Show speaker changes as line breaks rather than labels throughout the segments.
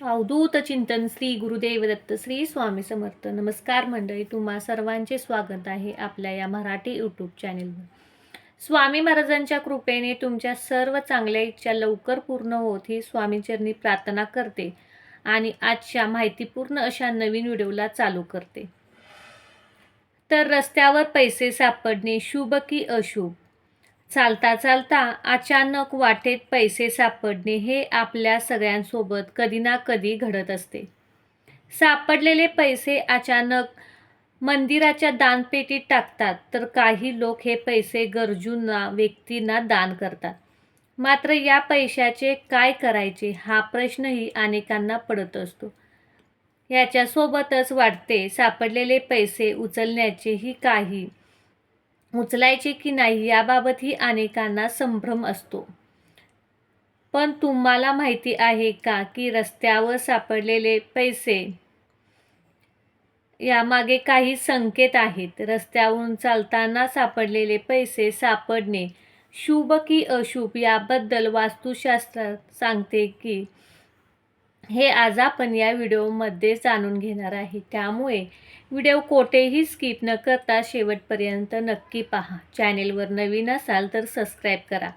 अवधूत चिंतन श्री गुरुदेव दत्त श्री स्वामी समर्थ. नमस्कार मंडळी तुम्हा सर्वांचे स्वागत आहे आपल्या या मराठी यूट्यूब चॅनेलवर स्वामी महाराजांच्या कृपेने तुमच्या सर्व चांगल्या इच्छा लवकर पूर्ण होत ही स्वामीचरणी प्रार्थना करते आणि आजच्या माहितीपूर्ण अशा नवीन व्हिडिओला चालू करते. तर रस्त्यावर पैसे सापडणे शुभ की अशुभ? चालता चालता अचानक वाटेत पैसे सापडणे हे आपल्या सगळ्यांसोबत कधी ना कधी घडत असते. सापडलेले पैसे अचानक मंदिराच्या दानपेटीत टाकतात तर काही लोक हे पैसे गरजूंना व्यक्तींना दान करतात. मात्र या पैशाचे काय करायचे हा प्रश्नही अनेकांना पडत असतो. याच्यासोबतच वाटते सापडलेले पैसे उचलण्याचेही काही उचलायचे की नाही याबाबतही अनेकांना संभ्रम असतो. पण तुम्हाला माहिती आहे का की रस्त्यावर सापडलेले पैसे? यामागे काही संकेत आहेत. रस्त्यावरून चालताना सापडलेले पैसे सापडणे शुभ की अशुभ याबद्दल वास्तुशास्त्रात सांगते की हे आज आपण या व्हिडिओमध्ये जाणून घेणार आहे. त्यामुळे व्हिडिओ कोठेही स्किप न करता शेवटपर्यंत नक्की पहा. चॅनेलवर नवीन असाल तर सबस्क्राईब करा.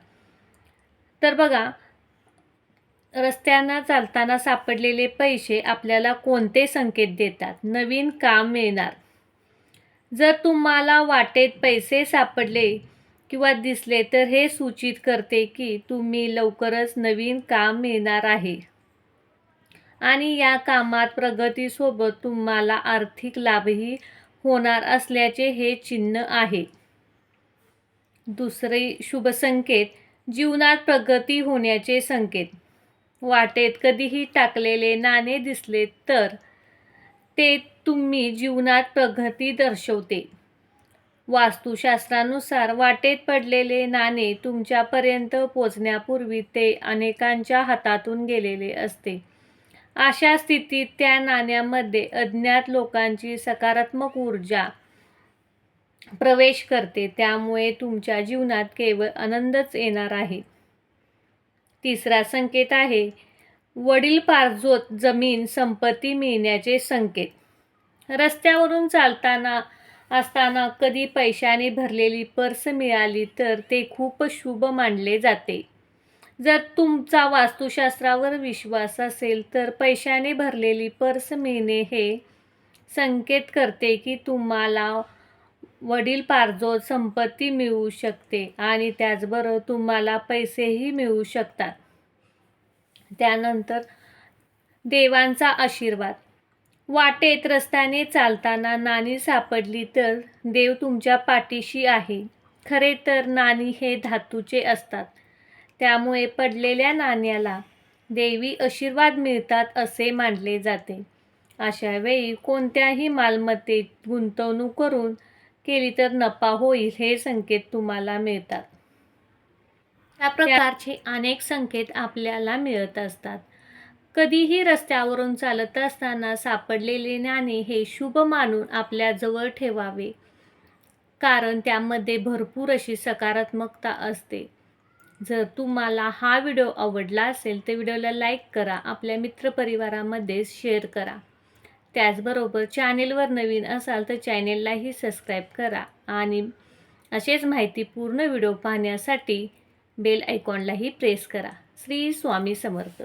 तर बघा रस्त्यांना चालताना सापडलेले पैसे आपल्याला कोणते संकेत देतात? नवीन काम मिळणार. जर तुम्हाला वाटेत पैसे सापडले किंवा दिसले तर हे सूचित करते की तुम्ही लवकरच नवीन काम मिळणार आहे. आणि या कामात प्रगतीसोबत तुम्हाला आर्थिक लाभही होणार असल्याचे हे चिन्ह आहे. दुसरे शुभ संकेत जीवनात प्रगती होण्याचे संकेत. वाटेत कधीही टाकलेले नाणे दिसले तर ते तुम्ही जीवनात प्रगती दर्शवते. वास्तुशास्त्रानुसार वाटेत पडलेले नाणे तुमच्यापर्यंत पोचण्यापूर्वी ते अनेकांच्या हातातून गेलेले असते. अशा स्थितीत त्या नाण्यामध्ये अज्ञात लोकांची सकारात्मक ऊर्जा प्रवेश करते. त्यामुळे तुमच्या जीवनात केवळ आनंदच येणार आहे. तिसरा संकेत आहे वडील पारजोत जमीन संपत्ती मिळण्याचे संकेत. रस्त्यावरून चालताना असताना कधी पैशाने भरलेली पर्स मिळाली तर ते खूप शुभ मानले जाते. जर तुमचा वास्तुशास्त्रावर विश्वास असेल तर पैशाने भरलेली पर्स मिळणे हे संकेत करते की तुम्हाला वडील पारजोत संपत्ती मिळू शकते आणि त्याचबरोबर तुम्हाला पैसेही मिळू शकतात. त्यानंतर देवांचा आशीर्वाद. वाटेत रस्त्याने चालताना नाणी सापडली तर देव तुमच्या पाठीशी आहे. खरे तर नाणी हे धातूचे असतात. त्यामुळे पडलेल्या नाण्याला देवी आशीर्वाद मिळतात असे मानले जाते. अशा वेळी कोणत्याही मालमत्तेत गुंतवणूक करून केली तर नफा होईल हे संकेत तुम्हाला मिळतात. या प्रकारचे अनेक संकेत आपल्याला मिळत असतात. कधीही रस्त्यावरून चालत असताना सापडलेले नाणे हे शुभ मानून आपल्या जवळ ठेवावे कारण त्यामध्ये भरपूर अशी सकारात्मकता असते. जर तुम्हाला हा व्हिडिओ आवडला असेल तर व्हिडिओला लाईक करा आपल्या मित्रपरिवारामध्ये शेअर करा. त्याचबरोबर चॅनेलवर नवीन असाल तर चॅनेललाही सबस्क्राईब करा आणि असेच माहितीपूर्ण व्हिडिओ पाहण्यासाठी बेल आयकॉनलाही प्रेस करा. श्री स्वामी समर्थ.